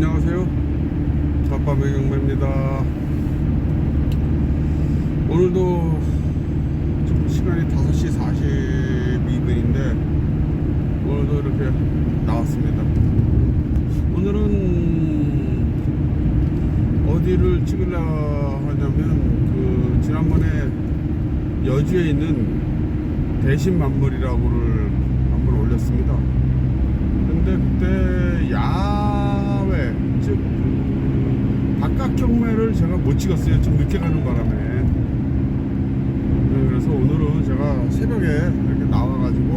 안녕하세요. 좌밤의 경매입니다. 오늘도 지금 시간이 5시 42분인데 오늘도 이렇게 나왔습니다. 오늘은 어디를 찍으려 하냐면 그 지난번에 여주에 있는 대신 만물이라고를 한번 올렸습니다. 근데 그때 야 외즉 바깥 경매를 제가 못 찍었어요. 좀 늦게 가는 바람에. 네, 그래서 오늘은 제가 새벽에 이렇게 나와가지고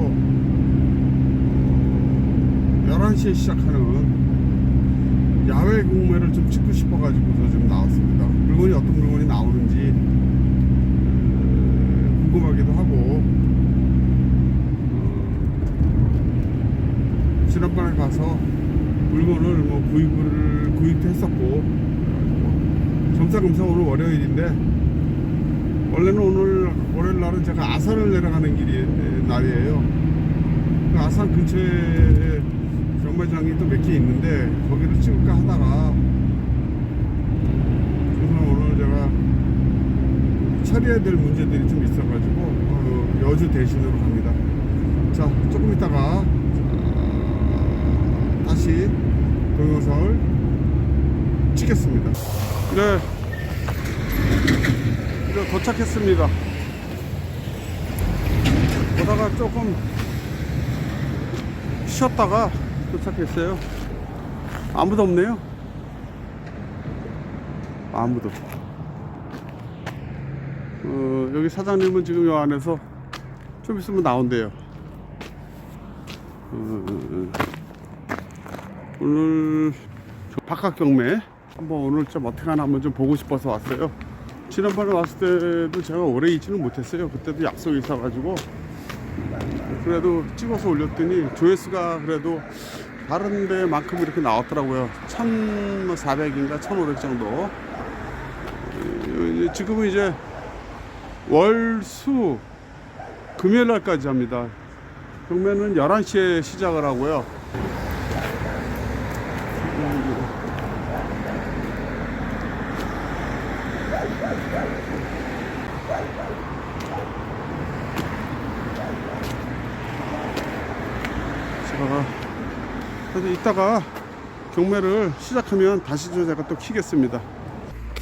어, 11시에 시작하는 야외 경매를 좀 찍고 싶어가지고서 좀 나왔습니다. 물건이 어떤 물건이 나오는지 어, 궁금하기도 하고 어, 지난번에 가서 물건을 뭐 구입도 했었고 그래가지고 겸사겸사 오늘 월요일인데 원래는 오늘 월요일 날은 제가 아산을 내려가는 길이 날이에요. 그 아산 근처에 경매장이 또 몇 개 있는데 거기를 찍을까 하다가 그래서 오늘 제가 처리해야 될 문제들이 좀 있어가지고 어, 여주 대신으로 갑니다. 자 조금 있다가 자, 다시 동영상을 찍겠습니다. 네, 이제 도착했습니다. 보다가 조금 쉬었다가 도착했어요. 아무도 없네요. 아무도. 어, 여기 사장님은 지금 요 안에서 좀 있으면 나온대요. 어, 오늘 저 바깥 경매 한번 오늘 좀 어떻게 하나 한번 좀 보고 싶어서 왔어요. 지난번에 왔을 때도 제가 오래 있지는 못했어요. 그때도 약속이 있어가지고 그래도 찍어서 올렸더니 조회수가 그래도 다른 데만큼 이렇게 나왔더라고요. 1,400인가 1,500 정도. 지금은 이제 월수 금요일 날까지 합니다. 경매는 11시에 시작을 하고요. 자, 그래서 이따가 경매를 시작하면 다시 좀 제가 또 키겠습니다.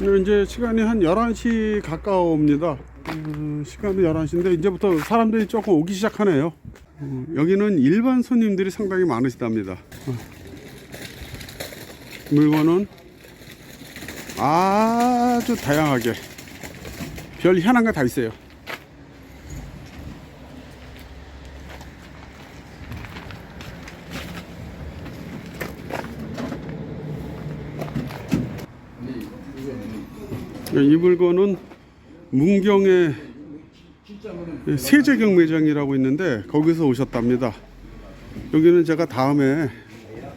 오늘 이제 시간이 한 11시 가까워옵니다. 음, 시간은 11시인데 이제부터 사람들이 조금 오기 시작하네요. 어, 여기는 일반 손님들이 상당히 많으시답니다. 어. 물건은 아주 다양하게 별 희한한 거 다 있어요. 이 물건은 문경의 세제경 매장이라고 있는데 거기서 오셨답니다. 여기는 제가 다음에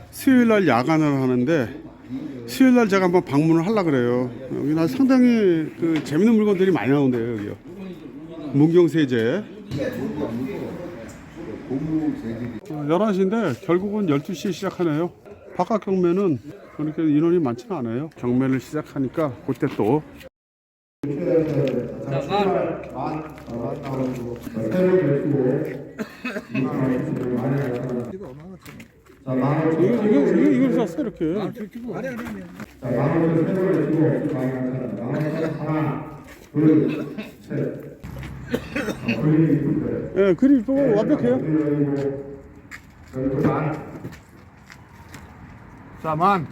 수요일 날 야간을 하는데 수요일 날 제가 한번 방문을 하려 그래요. 여기는 상당히 그 재밌는 물건들이 많이 나온대요, 여기요. 문경 세제. 어, 11시인데 결국은 12시에 시작하네요. 바깥 경매는 그렇게 인원이 많지는 않아요. 경매를 시작하니까 그때 또 이거 이거 이거 이거 샀어 이렇게. 예, 그림 이쁘고 완벽해요. 자, 만.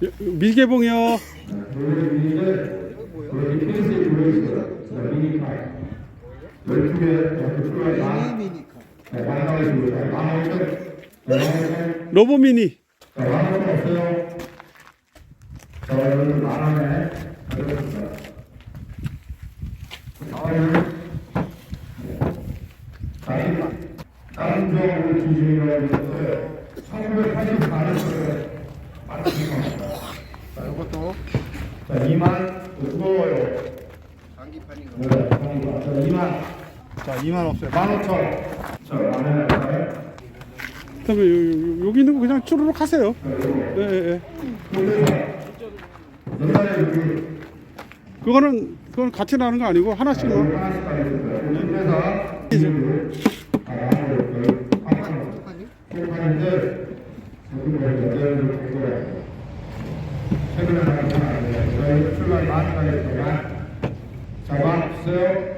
예, 미개봉이요. 로보미니. 다른 지역으로 기준이라고 했어요. 1984년도에 만든 겁니다. 자, 이것도 자, 2만 무거워요. 장기판이요. 네. 자, 2만. 자 2만 없어요 15,000 자, 만원에 그다음에 요- 요- 여기 있는 거 그냥 추르륵 하세요. 예, 예, 예. 옛날에 여기 그거는 그건 같이 나는 거 아니고 하나씩만. 하나씩 가있었어요. 그래서 아무래도 똑같은데 저기 뭐 여자를 본 거예요. 최근에 나온 건 아니에요. 저희 출발 많이 가겠지만 자만 없어요.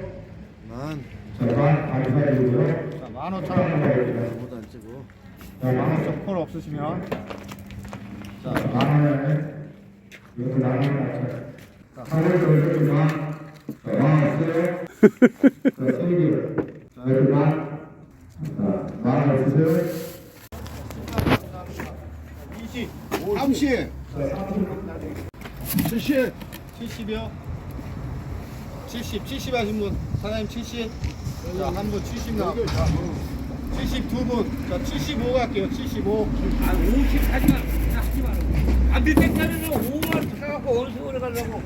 만 자 15,000원 보다 안 찍고. 자 15,000원 콜 없으시면. 자만 원에 이것도 만 원에 맞춰요. 하루에 올렸지만 자만 없어요. 자 생기 자 이렇게 만만원 없으세요? 20 30 70 70이요? 70 70 하신 분. 사장님 70 자 한 분 70 나왔고 72분 자 75 갈게요 75 아, 50 하지 마. 그냥 하지 마. 안될 때까지는 5만 사갖고 어느 세월에 가려고.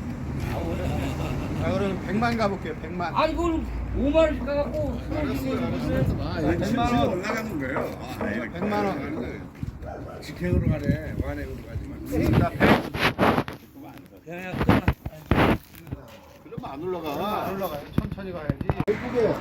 자 그럼 100만 가볼게요 100만 아, 이걸 5만 원씩 가갖고 수고지게 무슨. 자, 100만 원 올라가는 거예요. 아, 100만 원 직행으로 가네. 완행으로 가지 마. 자, 100 그냥 끊어. 안 올라가. 안 올라가요. 천천히 가야지. 예쁘게